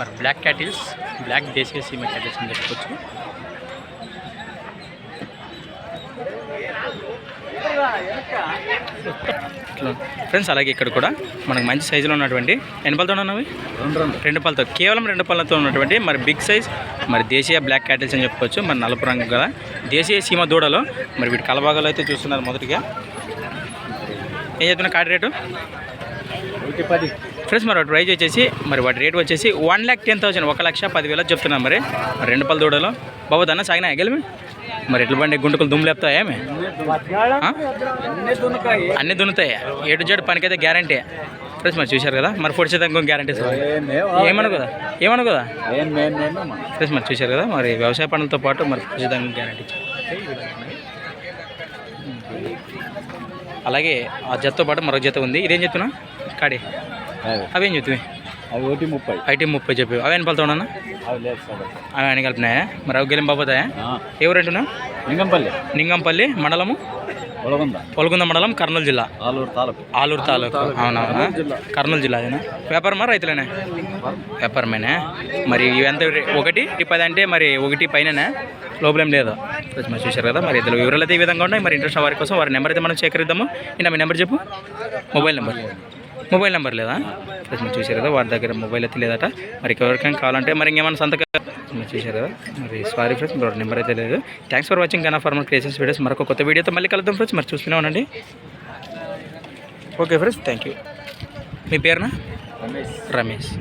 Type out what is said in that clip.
మరి black cattles black దేశీయ సీమ క్యాటిల్స్ అని చెప్పుకోవచ్చు. ఫ్రెండ్స్ అలాగే ఇక్కడ కూడా మనకు మంచి సైజులో ఉన్నటువంటి ఎన్ని పళ్ళతో ఉన్నవి? రెండు పళ్ళతో కేవలం రెండు పళ్ళతో ఉన్నటువంటి మరి బిగ్ సైజ్ మరి దేశీయ బ్లాక్ క్యాటిల్స్ అని చెప్పుకోవచ్చు. మరి నలుపు రంగు గల దేశీయ సీమ దూడలో. మరి వీటి కలబాగాలు అయితే చూస్తున్నారు మొదటిగా. ఏం చెప్తున్నా కాటి రేటు? ఫ్రెండ్స్ మరి ప్రైజ్ వచ్చేసి మరి వాటి రేట్ వచ్చేసి వన్ ల్యాక్ టెన్ థౌసండ్ ఒక లక్ష పదివేల చెప్తున్నాం మరి. రెండు పళ్ళ దూడలో. బాబు దాన్ని సాగినా గెలిమి? మరి ఎట్ల బండి గుంటుకులు దుమ్ములేపుతాయా ఏమి? అన్నీ దున్నుతాయి? ఏడు జోడు పనికైతే గ్యారంటీ ఫ్రెండ్స్ మరి చూశారు కదా మరి ఫోర్ శాతం గ్యారంటీ ఏమను కదా? ఏమను కదా? ఫ్రెండ్స్ మరి చూశారు కదా మరి వ్యవసాయ పనులతో పాటు మరి ఖచ్చితంగా గ్యారంటీ అలాగే ఆ జతతో పాటు మరొక జత ఉంది. ఇదేం చెప్తున్నా కాడి? అవేం చెప్తుంది అవి ఒకటి ముప్పై. ఐటీ ముప్పై చెప్పి అవే ఎన్ని పలుతా ఉన్నా అవి లేదు సార్. అవి అని కలిపినాయా? మరి అవి గెలిం బాబోతాయా? ఎవరు అంటున్నా లింగంపల్లి. నింగంపల్లి మండలము? పొలగుంద మండలం కర్నూలు జిల్లా. ఆలూరు తాలూకు. ఆలూరు తాలూకు. అవునవునా కర్నూలు జిల్లా. అదేనా? వ్యాపారమా రైతులేనా? వ్యాపారమేనా? మరి ఇవి ఎంత రే- ఒకటి పది అంటే మరి ఒకటి పైననే? లోపల ఏం లేదు మరి చూశారు కదా మరి ఇద్దరు వివరాలు అయితే ఈ విధంగా ఉన్నాయి. మరి ఇంట్రెస్ట్ వారి కోసం వారి నెంబర్ అయితే మనం సేకరిద్దాము. నిన్న మీ నెంబర్ చెప్పు. Mobile number. మొబైల్ నెంబర్ లేదా? మీరు చూశారు కదా వారి దగ్గర మొబైల్ అయితే లేదట. మరి ఎవరికైనా కావాలంటే మరి ఇంకేమైనా సంతకం? మీరు చూశారు కదా మరి సారీ ఫ్రెండ్స్ మరి నెంబర్ అయితే లేదు. Thanks for watching Gana formal creations videos మరొక కొత్త వీడియోతో మళ్ళీ కలుద్దాం ఫ్రెండ్స్ మరి చూస్తూనే ఉండండి. ఓకే ఫ్రెండ్స్ థ్యాంక్ యూ మీ పేరునా? రమేష్. రమేష్.